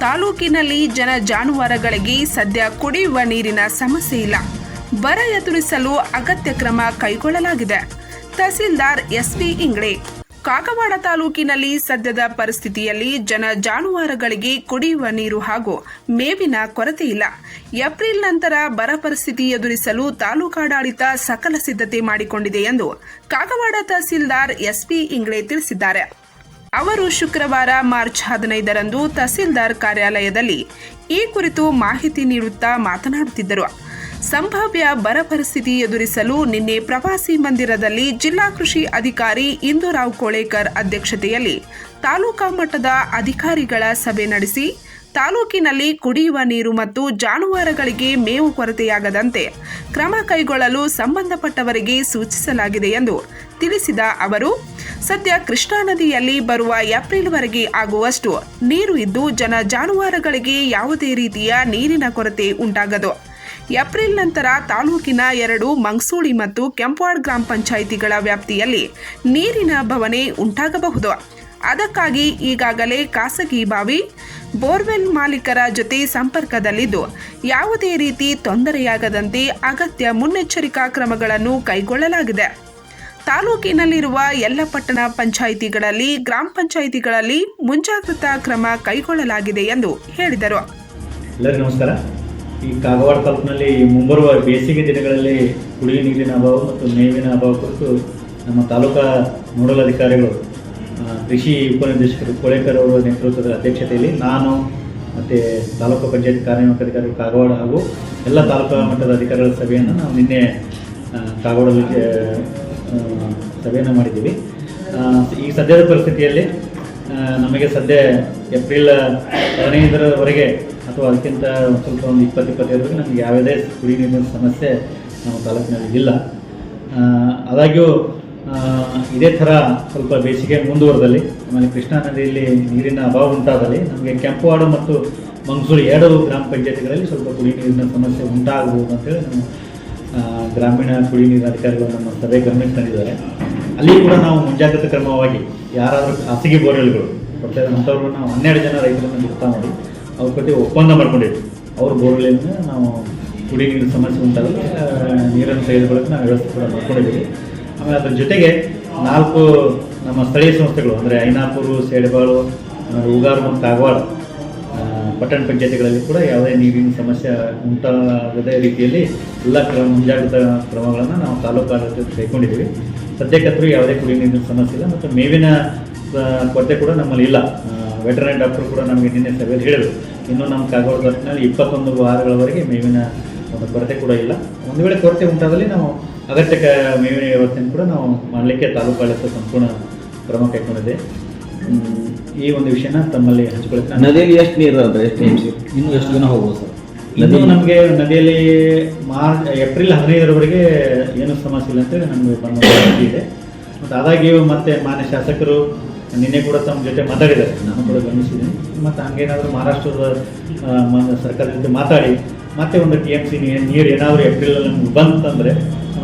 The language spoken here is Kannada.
ತಾಲೂಕಿನಲ್ಲಿ ಜನ ಜಾನುವಾರುಗಳಿಗೆ ಸದ್ಯ ಕುಡಿಯುವ ನೀರಿನ ಸಮಸ್ಯೆ ಇಲ್ಲ. ಬರ ಎದುರಿಸಲು ಅಗತ್ಯ ಕ್ರಮ ಕೈಗೊಳ್ಳಲಾಗಿದೆ. ತಹಸೀಲ್ದಾರ್ ಎಸ್ಪಿ ಇಂಗ್ಳೆ. ಕಾಗವಾಡ ತಾಲೂಕಿನಲ್ಲಿ ಸದ್ಯದ ಪರಿಸ್ಥಿತಿಯಲ್ಲಿ ಜನ ಜಾನುವಾರುಗಳಿಗೆ ಕುಡಿಯುವ ನೀರು ಹಾಗೂ ಮೇವಿನ ಕೊರತೆ ಇಲ್ಲ. ಏಪ್ರಿಲ್ ನಂತರ ಬರ ಪರಿಸ್ಥಿತಿ ಎದುರಿಸಲು ತಾಲೂಕಾಡಳಿತ ಸಕಲ ಸಿದ್ಧತೆ ಮಾಡಿಕೊಂಡಿದೆ ಎಂದು ಕಾಗವಾಡ ತಹಸೀಲ್ದಾರ್ ಎಸ್ಪಿ ಇಂಗ್ಳೆ ತಿಳಿಸಿದ್ದಾರೆ. ಅವರು ಶುಕ್ರವಾರ ಮಾರ್ಚ್ ಹದಿನೈದರಂದು ತಹಸೀಲ್ದಾರ್ ಕಾರ್ಯಾಲಯದಲ್ಲಿ ಈ ಕುರಿತು ಮಾಹಿತಿ ನೀಡುತ್ತಾ ಮಾತನಾಡುತ್ತಿದ್ದರು. ಸಂಭಾವ್ಯ ಬರ ಪರಿಸ್ಥಿತಿ ಎದುರಿಸಲು ನಿನ್ನೆ ಪ್ರವಾಸಿ ಮಂದಿರದಲ್ಲಿ ಜಿಲ್ಲಾ ಕೃಷಿ ಅಧಿಕಾರಿ ಇಂದುರಾವ್ ಕೋಳೇಕರ್ ಅಧ್ಯಕ್ಷತೆಯಲ್ಲಿ ತಾಲೂಕಾ ಮಟ್ಟದ ಅಧಿಕಾರಿಗಳ ಸಭೆ ನಡೆಸಿ ತಾಲೂಕಿನಲ್ಲಿ ಕುಡಿಯುವ ನೀರು ಮತ್ತು ಜಾನುವಾರುಗಳಿಗೆ ಮೇವು ಕೊರತೆಯಾಗದಂತೆ ಕ್ರಮ ಕೈಗೊಳ್ಳಲು ಸಂಬಂಧಪಟ್ಟವರಿಗೆ ಸೂಚಿಸಲಾಗಿದೆ ಎಂದು ತಿಳಿಸಿದ ಅವರು, ಸದ್ಯ ಕೃಷ್ಣಾ ನದಿಯಲ್ಲಿ ಬರುವ ಏಪ್ರಿಲ್ವರೆಗೆ ಆಗುವಷ್ಟು ನೀರು ಇದ್ದು ಜನ ಜಾನುವಾರುಗಳಿಗೆ ಯಾವುದೇ ರೀತಿಯ ನೀರಿನ ಕೊರತೆ ಉಂಟಾಗದು. ಏಪ್ರಿಲ್ ನಂತರ ತಾಲೂಕಿನ ಎರಡು ಮಂಗಸೂಳಿ ಮತ್ತು ಕೆಂಪ್ವಾಡ್ ಗ್ರಾಮ ಪಂಚಾಯಿತಿಗಳ ವ್ಯಾಪ್ತಿಯಲ್ಲಿ ನೀರಿನ ಭವನೆ ಉಂಟಾಗಬಹುದು. ಅದಕ್ಕಾಗಿ ಈಗಾಗಲೇ ಖಾಸಗಿ ಬಾವಿ ಬೋರ್ವೆಲ್ ಮಾಲೀಕರ ಜೊತೆ ಸಂಪರ್ಕದಲ್ಲಿದ್ದು, ಯಾವುದೇ ರೀತಿ ತೊಂದರೆಯಾಗದಂತೆ ಅಗತ್ಯ ಮುನ್ನೆಚ್ಚರಿಕಾ ಕ್ರಮಗಳನ್ನು ಕೈಗೊಳ್ಳಲಾಗಿದೆ. ತಾಲೂಕಿನಲ್ಲಿರುವ ಎಲ್ಲ ಪಟ್ಟಣ ಪಂಚಾಯಿತಿಗಳಲ್ಲಿ, ಗ್ರಾಮ ಪಂಚಾಯಿತಿಗಳಲ್ಲಿ ಮುಂಜಾಗ್ರತಾ ಕ್ರಮ ಕೈಗೊಳ್ಳಲಾಗಿದೆ ಎಂದು ಹೇಳಿದರು. ಎಲ್ಲರಿಗೂ ನಮಸ್ಕಾರ. ಈ ಕಾಗವಾಡ ತಾಲೂಕಿನಲ್ಲಿ ಮುಂಬರುವ ಬೇಸಿಗೆ ದಿನಗಳಲ್ಲಿ ಕುಡಿಯುವ ನೀರಿನ ಅಭಾವ ಮತ್ತು ಮೇವಿನ ಅಭಾವ ಕುರಿತು ನಮ್ಮ ತಾಲೂಕಾ ನೋಡಲ್ ಅಧಿಕಾರಿಗಳು ಕೃಷಿ ಉಪನಿರ್ದೇಶಕರು ಕೋಳೇಕರ್ ಅವರ ನೇತೃತ್ವದ ಅಧ್ಯಕ್ಷತೆಯಲ್ಲಿ ನಾನು ಮತ್ತು ತಾಲೂಕು ಪಂಚಾಯತ್ ಕಾರ್ಯನಿರ್ವಾಹಕ ಅಧಿಕಾರಿಗಳು ಕಾಗವಾಡ ಹಾಗೂ ಎಲ್ಲ ತಾಲೂಕು ಮಟ್ಟದ ಅಧಿಕಾರಿಗಳ ಸಭೆಯನ್ನು ನಾವು ನಿನ್ನೆ ಕಾಗವಾಡಲ್ಲಿ ಸಭೆಯನ್ನು ಮಾಡಿದ್ದೀವಿ. ಈ ಸದ್ಯದ ಪರಿಸ್ಥಿತಿಯಲ್ಲಿ ನಮಗೆ ಸದ್ಯ ಏಪ್ರಿಲ್ ಹದಿನೈದರವರೆಗೆ ಅಥವಾ ಅದಕ್ಕಿಂತ ಸ್ವಲ್ಪ ಒಂದು ಇಪ್ಪತ್ತು, ಇಪ್ಪತ್ತೈದರವರೆಗೆ ನಮಗೆ ಯಾವುದೇ ಕುಡಿ ನೀರಿನ ಸಮಸ್ಯೆ ನಮ್ಮ ತಾಲೂಕಿನಲ್ಲಿ ಇಲ್ಲ. ಆದಾಗ್ಯೂ ಇದೇ ಥರ ಸ್ವಲ್ಪ ಬೇಸಿಗೆ ಮುಂದುವರೆದಲ್ಲಿ, ಆಮೇಲೆ ಕೃಷ್ಣಾ ನದಿಯಲ್ಲಿ ನೀರಿನ ಅಭಾವ ಉಂಟಾದಲ್ಲಿ ನಮಗೆ ಕೆಂಪುವಾಡು ಮತ್ತು ಮಂಗಸೂರು ಎರಡು ಗ್ರಾಮ ಪಂಚಾಯತಿಗಳಲ್ಲಿ ಸ್ವಲ್ಪ ಕುಡಿ ನೀರಿನ ಸಮಸ್ಯೆ ಉಂಟಾಗಬಹುದು ಅಂತೇಳಿ ನಾವು ಗ್ರಾಮೀಣ ಕುಡಿ ನೀರಿನ ಅಧಿಕಾರಿಗಳು ನಮ್ಮ ಸಭೆ ಗಮನಕ್ಕೆ ತಂದಿದ್ದಾರೆ. ಅಲ್ಲಿ ಕೂಡ ನಾವು ಮುಂಜಾಗ್ರತಾ ಕ್ರಮವಾಗಿ ಯಾರಾದರೂ ಖಾಸಗಿ ಬೋರ್ವೆಲ್ಗಳು ಕೊಡ್ತಾರೆ ಅಂಥವ್ರು ನಾವು ಹನ್ನೆರಡು ಜನ ರೈತರನ್ನು ಗುರ್ತ ಮಾಡಿ ಅವ್ರ ಜೊತೆ ಒಪ್ಪಂದ ಮಾಡ್ಕೊಂಡಿದ್ವಿ. ಅವ್ರ ಬೋರ್ವೆಲಿಂದ ನಾವು ಕುಡಿ ನೀರಿನ ಸಮಸ್ಯೆ ಉಂಟಾಗಲಿ ನೀರನ್ನು ತೆಗೆದುಕೊಳ್ಳೋಕೆ ನಾವು ವ್ಯವಸ್ಥೆ ಕೂಡ ಮಾಡ್ಕೊಂಡಿದ್ದೀವಿ. ಆಮೇಲೆ ಅದ್ರ ಜೊತೆಗೆ ನಾಲ್ಕು ನಮ್ಮ ಸ್ಥಳೀಯ ಸಂಸ್ಥೆಗಳು, ಅಂದರೆ ಐನಾಪುರು, ಸೇಡಬಾಳು ಉಗಾರು ಮತ್ತು ಕಾಗವಾಡ ಪಟ್ಟಣ ಪಂಚಾಯತಿಗಳಲ್ಲಿ ಕೂಡ ಯಾವುದೇ ನೀರಿನ ಸಮಸ್ಯೆ ಉಂಟಾಗದೇ ರೀತಿಯಲ್ಲಿ ಎಲ್ಲ ಕ್ರಮ, ಮುಂಜಾಗ್ರತಾ ಕ್ರಮಗಳನ್ನು ನಾವು ತಾಲೂಕು ಆಡಳಿತ ಕೈಗೊಂಡಿದ್ದೀವಿ. ಸದ್ಯಕ್ಕಂತೂ ಯಾವುದೇ ಕುಡಿಯುವ ನೀರಿನ ಸಮಸ್ಯೆ ಇಲ್ಲ ಮತ್ತು ಮೇವಿನ ಕೊರತೆ ಕೂಡ ನಮ್ಮಲ್ಲಿ ಇಲ್ಲ. ವೆಟರ್ನರಿ ಡಾಕ್ಟರ್ ಕೂಡ ನಮಗೆ ನಿನ್ನೆ ಸಭೆಯಲ್ಲಿ ಹೇಳಿದರು. ಇನ್ನು ನಮ್ಮ ಕಾಗವಾಡ ತಾಲೂಕಿನಲ್ಲಿ ಇಪ್ಪತ್ತೊಂದು ವಾರಗಳವರೆಗೆ ಮೇವಿನ ಒಂದು ಕೊರತೆ ಕೂಡ ಇಲ್ಲ. ಒಂದು ವೇಳೆ ಕೊರತೆ ಉಂಟಾದಲ್ಲಿ ನಾವು ಅಗತ್ಯ ಮೇವಿನ ವ್ಯವಸ್ಥೆಯನ್ನು ಕೂಡ ನಾವು ಮಾಡಲಿಕ್ಕೆ ತಾಲೂಕು ಆಡಳಿತ ಸಂಪೂರ್ಣ ಕ್ರಮ ಕೈಗೊಂಡಿದೆ. ಈ ಒಂದು ವಿಷಯನ ತಮ್ಮಲ್ಲಿ ಹಂಚಿಕೊಳ್ತೇನೆ ನದಿಯಲ್ಲಿ ಎಷ್ಟು ನೀರು ಅದ ಎಷ್ಟು ಇನ್ನು ಎಷ್ಟು ದಿನ ಹೋಗ್ಬೋದು ಸರ್? ಇದು ನಮಗೆ ನದಿಯಲ್ಲಿ ಮಾರ್ಚ್ ಏಪ್ರಿಲ್ ಹದಿನೈದರವರೆಗೆ ಏನು ಸಮಸ್ಯೆ ಇಲ್ಲ ಅಂತೇಳಿ ನಮಗೆ ಬಂದ ಇದೆ. ಮತ್ತು ಆದಾಗ್ಯೂ ಮತ್ತೆ ಮಾನ್ಯ ಶಾಸಕರು ನಿನ್ನೆ ಕೂಡ ತಮ್ಮ ಜೊತೆ ಮಾತಾಡಿದ್ದಾರೆ. ನಾನು ಕೂಡ ಗಮನಿಸಿದ್ದೀನಿ. ಮತ್ತು ಹಂಗೇನಾದರೂ ಮಹಾರಾಷ್ಟ್ರದ ಸರ್ಕಾರದ ಜೊತೆ ಮಾತಾಡಿ ಮತ್ತೆ ಒಂದು ಟಿ ಎಂ ಸಿ ನೀರು ಏನಾದರೂ ಏಪ್ರಿಲಲ್ಲಿ ನಮ್ಗೆ ಬಂತಂದರೆ